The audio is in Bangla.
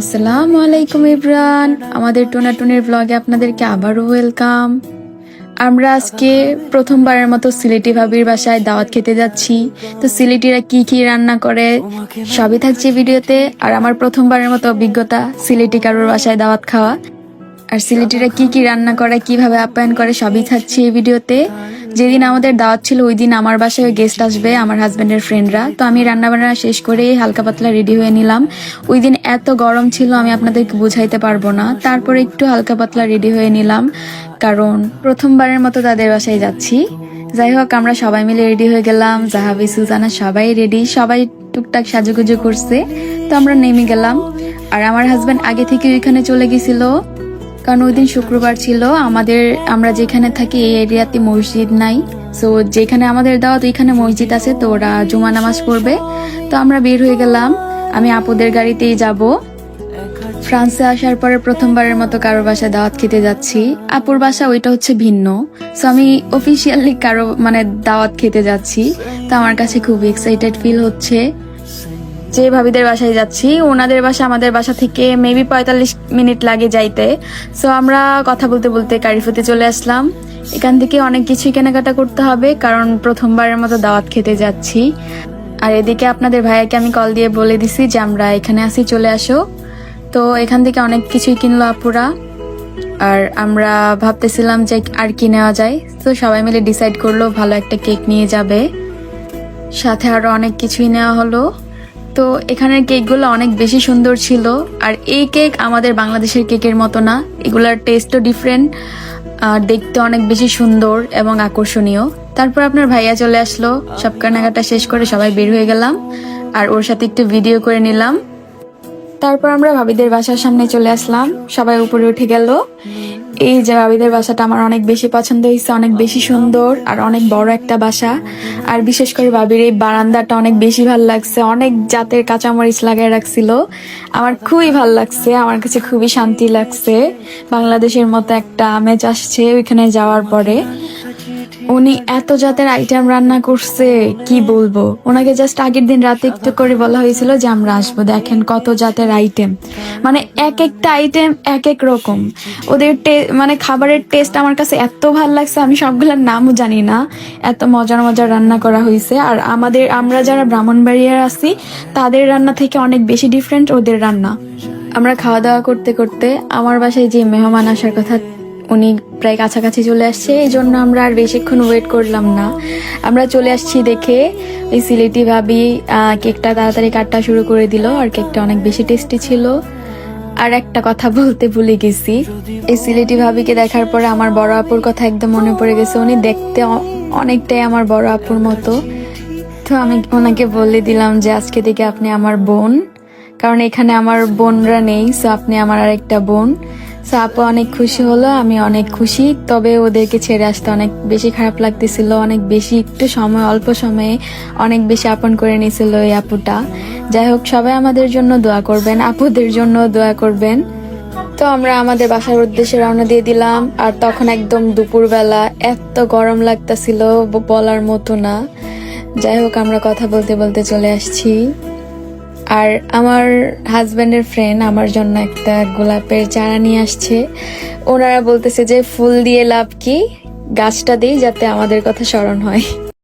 আসসালামু আলাইকুম ইব্রান। আমাদের টোনাটুনের ব্লগে আপনাদেরকে আবারও ওয়েলকাম আমরা আজকে প্রথমবারের মতো সিলেটি ভাবির বাসায় দাওয়াত খেতে যাচ্ছি। তো সিলেটিরা কি কি রান্না করে, সবই থাকছে ভিডিওতে। আর আমার প্রথমবারের মতো অভিজ্ঞতা সিলেটি কারোর বাসায় দাওয়াত খাওয়া। আর সিলেটিরা কি কি রান্না করে, কীভাবে আপ্যায়ন করে, সবই থাকছে এই ভিডিওতে। যেদিন আমাদের দাওয়াত ছিল ওই দিন আমার বাসায় গেস্ট আসবে, আমার হাজবেন্ডের ফ্রেন্ডরা তো আমি রান্না বান্না শেষ করে হালকা পাতলা রেডি হয়ে নিলাম। ওই দিন এত গরম ছিল, আমি আপনাদেরকে বুঝাইতে পারব না। তারপরে একটু হালকা পাতলা রেডি হয়ে নিলাম, কারণ প্রথমবারের মতো তাদের বাসায় যাচ্ছি। যাই হোক, আমরা সবাই মিলে রেডি হয়ে গেলাম, জাহাবি, সুজানা সবাই রেডি সবাই টুকটাক সাজুগুজু করছে। তো আমরা নেমে গেলাম, আর আমার হাজব্যান্ড আগে থেকে ওইখানে চলে গেছিল। কারণ ওই দিন শুক্রবার ছিল, আমাদের, আমরা যেখানে থাকি এই এরিয়াতে মসজিদ নাই। সো যেখানে আমাদের দাওয়াত, ওইখানে মসজিদ আছে, তো ওরা জুমা নামাজ পড়বে। তো আমরা বের হয়ে গেলাম। আমি আপুদের গাড়িতেই যাব। ফ্রান্সে আসার পরে প্রথমবারের মতো কারোর বাসায় দাওয়াত খেতে যাচ্ছি। আপুর বাসা ওইটা হচ্ছে ভিন্ন। সো আমি অফিসিয়ালি কারও মানে দাওয়াত খেতে যাচ্ছি। তো আমার কাছে খুব এক্সাইটেড ফিল হচ্ছে। যে ভাবিদের বাসায় যাচ্ছি, ওনাদের বাসা আমাদের বাসা থেকে মেবি পঁয়তাল্লিশ মিনিট লাগে যাইতে। সো আমরা কথা বলতে বলতে কারিফুতে চলে আসলাম। এখান থেকে অনেক কিছুই কেনাকাটা করতে হবে, কারণ প্রথমবারের মতো দাওয়াত খেতে যাচ্ছি। আর এদিকে আপনাদের ভাইয়াকে আমি কল দিয়ে বলে দিছি যে, আমরা এখানে আসি চলে আসো। তো, এখান থেকে অনেক কিছুই কিনলো আপুরা। আর আমরা ভাবতেছিলাম যে, আর কি নেওয়া যায়। তো সবাই মিলে ডিসাইড করল, ভালো একটা কেক নিয়ে যাবে। সাথে আরও অনেক কিছুই নেওয়া হলো। তো এখানের কেকগুলো অনেক বেশি সুন্দর ছিল। আর এই কেক আমাদের বাংলাদেশের কেকের মতো না। এগুলার টেস্টও ডিফারেন্ট আর দেখতে অনেক বেশি সুন্দর এবং আকর্ষণীয়। তারপর আপনার ভাইয়া চলে আসলো। সব কেনাকাটা শেষ করে সবাই বের হয়ে গেলাম। আর ওর সাথে একটু ভিডিও করে নিলাম। তারপর আমরা ভাবিদের বাসার সামনে চলে আসলাম। সবাই উপরে উঠে গেল। এই যে ভাবিদের বাসাটা আমার অনেক বেশি পছন্দ হয়েছে, অনেক বেশি সুন্দর আর অনেক বড় একটা বাসা। আর বিশেষ করে বাবির এই বারান্দাটা অনেক বেশি ভালো লাগছে, অনেক জাতের কাঁচামরিচ লাগাই রাখছিল। আমার খুবই ভালো লাগছে, আমার কাছে খুবই শান্তি লাগছে। বাংলাদেশের মতো একটা আমেজ আসছে ওইখানে যাওয়ার পরে। উনি এত জাতের আইটেম রান্না করছে, কি বলব? ওনাকে জাস্ট আগের দিন রাতে একটু করে বলা হয়েছিল যে আমরা আসব, দেখেন কত জাতের আইটেম মানে এক একটা আইটেম এক এক রকম। ওদের মানে খাবারের টেস্ট আমার কাছে এত ভালো লাগছে, আমি সবগুলোর নামও জানি না। এত মজার মজার রান্না করা হয়েছে। আর আমাদের, আমরা যারা ব্রাহ্মণবাড়িয়ার আছি, তাদের রান্না থেকে অনেক বেশি ডিফারেন্ট ওদের রান্না। আমরা খাওয়া দাওয়া করতে করতে আমার বাসায় যে মেহমান আসার কথা উনি প্রায় কাছাকাছি চলে আসছে, এই জন্য আমরা আর বেশিক্ষণ ওয়েট করলাম না। আমরা চলে আসছি দেখে ওই সিলেটি ভাবি কেকটা তাড়াতাড়ি কাটটা শুরু করে দিল আর কেকটা অনেক বেশি টেস্টি ছিল। আর একটা কথা বলতে ভুলে গেছি, এই সিলেটি ভাবিকে দেখার পরে আমার বড় আপুর কথা একদম মনে পড়ে গেছে। উনি দেখতে অনেকটাই আমার বড় আপুর মতো। তো আমি ওনাকে বলে দিলাম যে, আজকে থেকে আপনি আমার বোন, কারণ এখানে আমার বোনরা নেই সো আপনি আমার আরেকটা বোন। সো আপু অনেক খুশি হলো, আমি অনেক খুশি। তবে ওদেরকে ছেড়ে আসতে অনেক বেশি খারাপ লাগতেছিল, অনেক বেশি একটু সময়, অল্প সময়ে অনেক বেশি আপন করে নিয়েছিল এই আপুটা। যাই হোক, সবাই আমাদের জন্য দোয়া করবেন, আপুদের জন্য দোয়া করবেন। তো আমরা আমাদের বাসার উদ্দেশ্যে রওনা দিয়ে দিলাম, আর তখন একদম দুপুরবেলা এত গরম লাগতাছিল বলার মতো না। যাই হোক, আমরা কথা বলতে বলতে চলে আসছি। আর আমার হাজব্যান্ডের ফ্রেন্ড আমার জন্য একটা গোলাপের চারা নিয়ে আসছে। ওনারা বলতেছে যে, ফুল দিয়ে লাভ কি? গাছটা দিই যাতে আমাদের কথা স্মরণ হয়।